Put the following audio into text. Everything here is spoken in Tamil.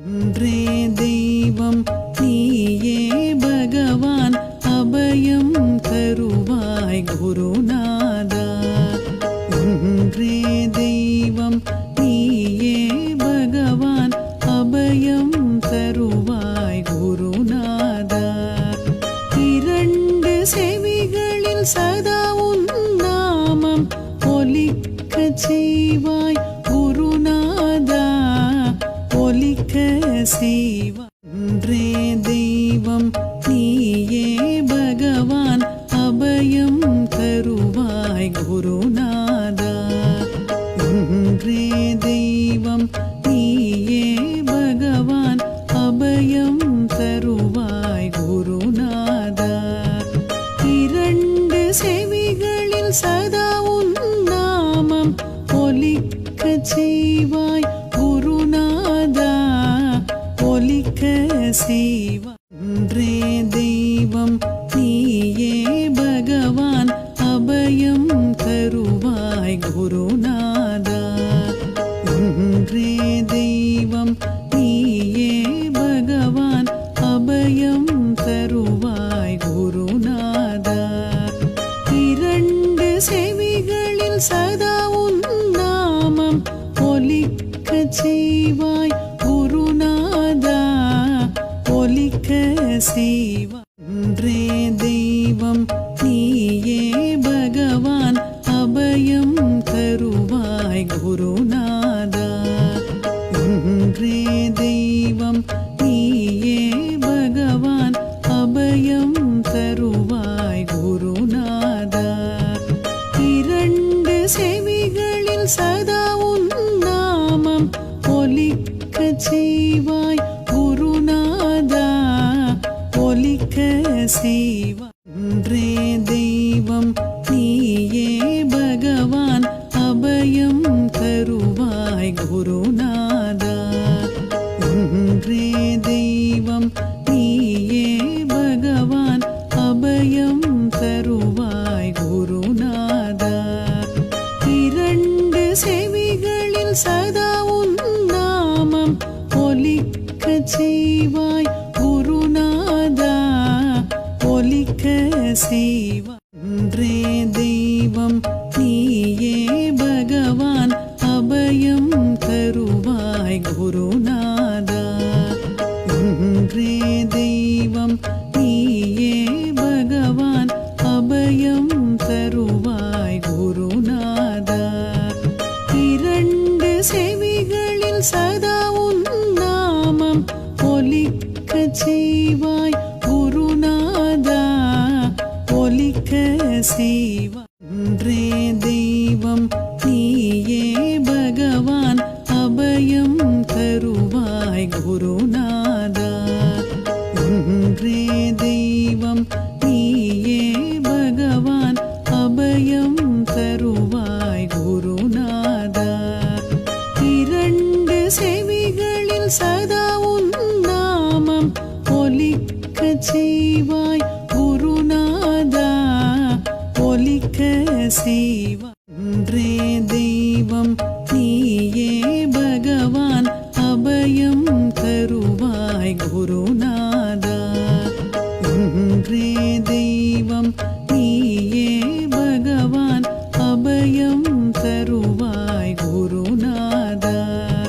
ஒன்றே தெய்வம் நீயே பகவான் அபயம் தருவாய் குருநாதா. ஒன்றே தெய்வம் நீயே பகவான் அபயம் தருவாய் குருநாதா. இரண்டு செவிகளில் சதா ஒலிக்க செய்வாய் தெய்வம். நீயே பகவான் அபயம் தருவாய் குருநாதா. ஒன்றே தெய்வம் நீயே பகவான் அபயம் தருவாய் குருநாதா. இரண்டு செவிகளில் சதா செய்வன்றே தெய்வம் நீயே பகவான் அபயம் தருவாய் குருநாதா. ஒன்றே தெய்வம் நீயே பகவான் அபயம் தருவாய் குருநாதா. இரண்டு செவிகளில் சதா உன் நாமம் ஒலிக்க செய்வாய் செய்வாய் தெய்வம் நீயே பகவான் அபயம் தருவாய் குருநாதா. ஒன்றே தெய்வம் நீயே பகவான் அபயம் தருவாய் குருநாதா. இரண்டு செவிகளில் சதா உன் நாமம் ஒலிக்க செய்வாய் ஒலிக்க தெய்வம் நீயே பகவான் அபயம் தருவாய் குருநாதா. ஒன்றே தெய்வம் நீயே பகவான் அபயம் தருவாய் குருநாதா. இரண்டு செவிகளில் சதா உன் நாமம் ஒலிக்க செய்வாய் செய்வன்றே தெய்வம் நீயே பகவான் அபயம் தருவாய் குருநாதா. ஒன்றே தெய்வம் நீயே பகவான் அபயம் தருவாய் குருநாதா. இரண்டு செவிகளில் சதா உன் நாமம் ஒலிக்கச் செய்வாய் செய்வன்றே தெய்வம். நீயே பகவான் அபயம் தருவாய் குருநாதா. ஒன்றே தெய்வம் நீயே பகவான் அபயம் தருவாய் குருநாதா. இரண்டு செவிகளில் சதா செய்வன்றே தெய்வம்.